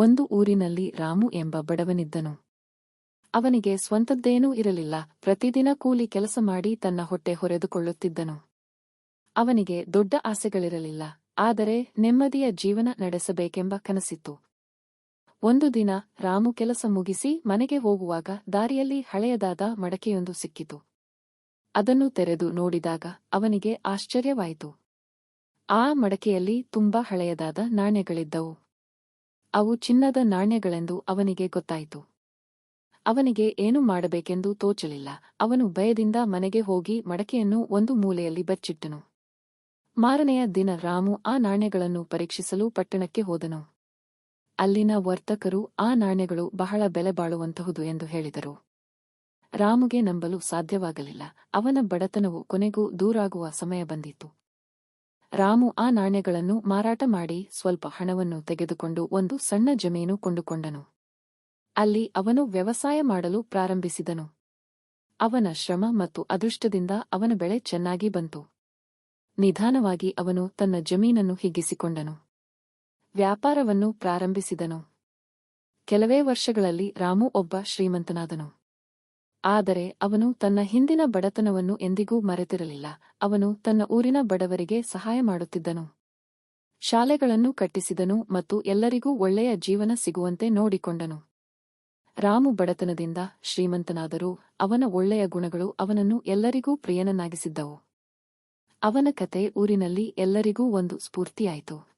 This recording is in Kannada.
ಒಂದು ಊರಿನಲ್ಲಿ ರಾಮು ಎಂಬ ಬಡವನಿದ್ದನು. ಅವನಿಗೆ ಸ್ವಂತದ್ದೇನೂ ಇರಲಿಲ್ಲ. ಪ್ರತಿದಿನ ಕೂಲಿ ಕೆಲಸ ಮಾಡಿ ತನ್ನ ಹೊಟ್ಟೆ ಹೊರೆದುಕೊಳ್ಳುತ್ತಿದ್ದನು. ಅವನಿಗೆ ದೊಡ್ಡ ಆಸೆಗಳಿರಲಿಲ್ಲ. ಆದರೆ ನೆಮ್ಮದಿಯ ಜೀವನ ನಡೆಸಬೇಕೆಂಬ ಕನಸಿತ್ತು. ಒಂದು ದಿನ ರಾಮು ಕೆಲಸ ಮುಗಿಸಿ ಮನೆಗೆ ಹೋಗುವಾಗ ದಾರಿಯಲ್ಲಿ ಹಳೆಯದಾದ ಮಡಕೆಯೊಂದು ಸಿಕ್ಕಿತು. ಅದನ್ನು ತೆರೆದು ನೋಡಿದಾಗ ಅವನಿಗೆ ಆಶ್ಚರ್ಯವಾಯಿತು. ಆ ಮಡಕೆಯಲ್ಲಿ ತುಂಬಾ ಹಳೆಯದಾದ ನಾಣ್ಯಗಳಿದ್ದವು. ಅವು ಚಿನ್ನದ ನಾಣ್ಯಗಳೆಂದು ಅವನಿಗೆ ಗೊತ್ತಾಯಿತು. ಅವನಿಗೆ ಏನು ಮಾಡಬೇಕೆಂದು ತೋಚಲಿಲ್ಲ. ಅವನು ಭಯದಿಂದ ಮನೆಗೆ ಹೋಗಿ ಮಡಕೆಯನ್ನು ಒಂದು ಮೂಲೆಯಲ್ಲಿ ಬಚ್ಚಿಟ್ಟನು. ಮಾರನೆಯ ದಿನ ರಾಮು ಆ ನಾಣ್ಯಗಳನ್ನು ಪರೀಕ್ಷಿಸಲು ಪಟ್ಟಣಕ್ಕೆ ಹೋದನು. ಅಲ್ಲಿನ ವರ್ತಕರು ಆ ನಾಣ್ಯಗಳು ಬಹಳ ಬೆಲೆ ಬಾಳುವಂತಹುದು ಎಂದು ಹೇಳಿದರು. ರಾಮುಗೆ ನಂಬಲು ಸಾಧ್ಯವಾಗಲಿಲ್ಲ. ಅವನ ಬಡತನವು ಕೊನೆಗೂ ದೂರಾಗುವ ಸಮಯ ಬಂದಿತ್ತು. ರಾಮು ಆ ನಾಣ್ಯಗಳನ್ನು ಮಾರಾಟ ಮಾಡಿ ಸ್ವಲ್ಪ ಹಣವನ್ನು ತೆಗೆದುಕೊಂಡು ಒಂದು ಸಣ್ಣ ಜಮೀನು ಕೊಂಡುಕೊಂಡನು. ಅಲ್ಲಿ ಅವನು ವ್ಯವಸಾಯ ಮಾಡಲು ಪ್ರಾರಂಭಿಸಿದನು. ಅವನ ಶ್ರಮ ಮತ್ತು ಅದೃಷ್ಟದಿಂದ ಅವನ ಬೆಳೆ ಚೆನ್ನಾಗಿ ಬಂತು. ನಿಧಾನವಾಗಿ ಅವನು ತನ್ನ ಜಮೀನನ್ನು ಹಿಗ್ಗಿಸಿಕೊಂಡನು. ವ್ಯಾಪಾರವನ್ನು ಪ್ರಾರಂಭಿಸಿದನು. ಕೆಲವೇ ವರ್ಷಗಳಲ್ಲಿ ರಾಮು ಒಬ್ಬ ಶ್ರೀಮಂತನಾದನು. ಆದರೆ ಅವನು ತನ್ನ ಹಿಂದಿನ ಬಡತನವನ್ನು ಎಂದಿಗೂ ಮರೆತಿರಲಿಲ್ಲ. ಅವನು ತನ್ನ ಊರಿನ ಬಡವರಿಗೆ ಸಹಾಯ ಮಾಡುತ್ತಿದ್ದನು. ಶಾಲೆಗಳನ್ನು ಕಟ್ಟಿಸಿದನು ಮತ್ತು ಎಲ್ಲರಿಗೂ ಒಳ್ಳೆಯ ಜೀವನ ಸಿಗುವಂತೆ ನೋಡಿಕೊಂಡನು. ರಾಮು ಬಡತನದಿಂದ ಶ್ರೀಮಂತನಾದರೂ ಅವನ ಒಳ್ಳೆಯ ಗುಣಗಳು ಅವನನ್ನು ಎಲ್ಲರಿಗೂ ಪ್ರಿಯನನ್ನಾಗಿಸಿದ್ದವು. ಅವನ ಕತೆ ಊರಿನಲ್ಲಿ ಎಲ್ಲರಿಗೂ ಒಂದು ಸ್ಫೂರ್ತಿಯಾಯಿತು.